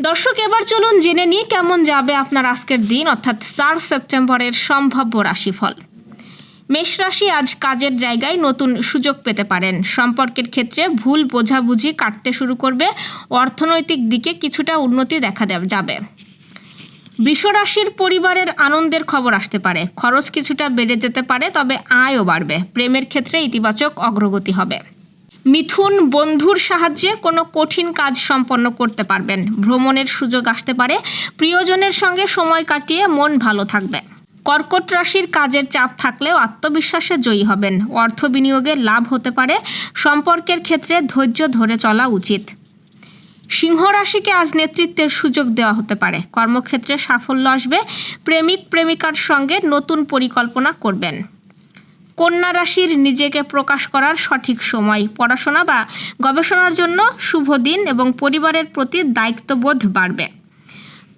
দর্শক, এবার চলুন জেনে নিই কেমন যাবে আপনার আজকের দিন, অর্থাৎ চার সেপ্টেম্বরের সম্ভাব্য রাশিফল। মেষ রাশি আজ কাজের জায়গায় নতুন সুযোগ পেতে পারেন। সম্পর্কের ক্ষেত্রে ভুল বোঝাবুঝি কাটতে শুরু করবে, অর্থনৈতিক দিকে কিছুটা উন্নতি দেখা যাবে। বৃষরাশির পরিবারের আনন্দের খবর আসতে পারে। খরচ কিছুটা বেড়ে যেতে পারে, তবে আয়ও বাড়বে। প্রেমের ক্ষেত্রে ইতিবাচক অগ্রগতি হবে। মিথুন বন্ধুর সাহায্যে কোনো কঠিন কাজ সম্পন্ন করতে পারবেন। ভ্রমণের সুযোগ আসতে পারে। প্রিয়জনের সঙ্গে সময় কাটিয়ে মন ভালো থাকবে। কর্কট রাশির কাজের চাপ থাকলেও আত্মবিশ্বাসে জয়ী হবেন। অর্থ বিনিয়োগে লাভ হতে পারে। সম্পর্কের ক্ষেত্রে ধৈর্য ধরে চলা উচিত। সিংহ রাশিকে আজ নেতৃত্বের সুযোগ দেওয়া হতে পারে। কর্মক্ষেত্রে সাফল্য আসবে। প্রেমিক প্রেমিকার সঙ্গে নতুন পরিকল্পনা করবেন। কন্যা রাশির নিজেকে প্রকাশ করার সঠিক সময়। পড়াশোনা বা গবেষণার জন্য শুভ দিন এবং পরিবারের প্রতি দায়িত্ববোধ বাড়বে।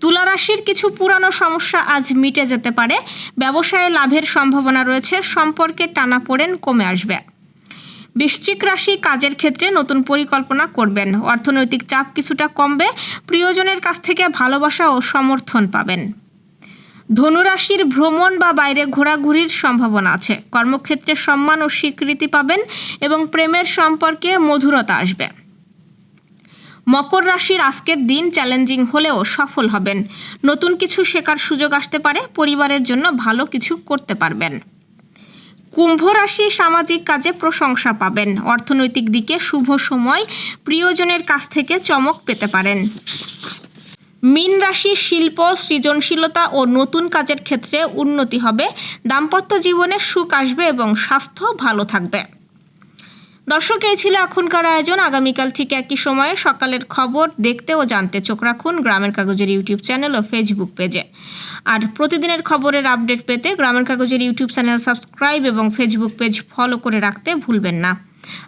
তুলা রাশির কিছু পুরানো সমস্যা আজ মিটে যেতে পারে। ব্যবসায়ে লাভের সম্ভাবনা রয়েছে, সম্পর্কে টানাপোড়েন কমে আসবে। বৃশ্চিক রাশি কাজের ক্ষেত্রে নতুন পরিকল্পনা করবেন। অর্থনৈতিক চাপ কিছুটা কমবে। প্রিয়জনের কাছ থেকে ভালোবাসা ও সমর্থন পাবেন। ধনুরাশির ভ্রমণ বা বাইরে ঘোরাঘুরির সম্ভাবনা আছে। কর্মক্ষেত্রে সম্মান ও স্বীকৃতি পাবেন এবং প্রেমের সম্পর্কে মধুরতা আসবে। মকর রাশির আজকের দিন চ্যালেঞ্জিং হলেও সফল হবেন। নতুন কিছু শেখার সুযোগ আসতে পারে, পরিবারের জন্য ভালো কিছু করতে পারবেন। কুম্ভ রাশি সামাজিক কাজে প্রশংসা পাবেন। অর্থনৈতিক দিকে শুভ সময় প্রিয়জনের কাছ থেকে চমক পেতে পারেন। মীন রাশি শিল্প, সৃজনশীলতা ও নতুন কাজের ক্ষেত্রে উন্নতি হবে। দাম্পত্য জীবনে সুখ আসবে এবং স্বাস্থ্য ভালো থাকবে। দর্শক, এই ছিল এখনকার আয়োজন। আগামীকাল ঠিক একই সময়ে সকালের খবর দেখতে ও জানতে চোখ রাখুন গ্রামের কাগজের ইউটিউব চ্যানেল ও ফেসবুক পেজে। আর প্রতিদিনের খবরের আপডেট পেতে গ্রামের কাগজের ইউটিউব চ্যানেল সাবস্ক্রাইব এবং ফেসবুক পেজ ফলো করে রাখতে ভুলবেন না।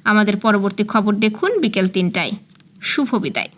আমাদের পরবর্তী খবর দেখুন বিকেল তিনটায়। শুভ বিদায়।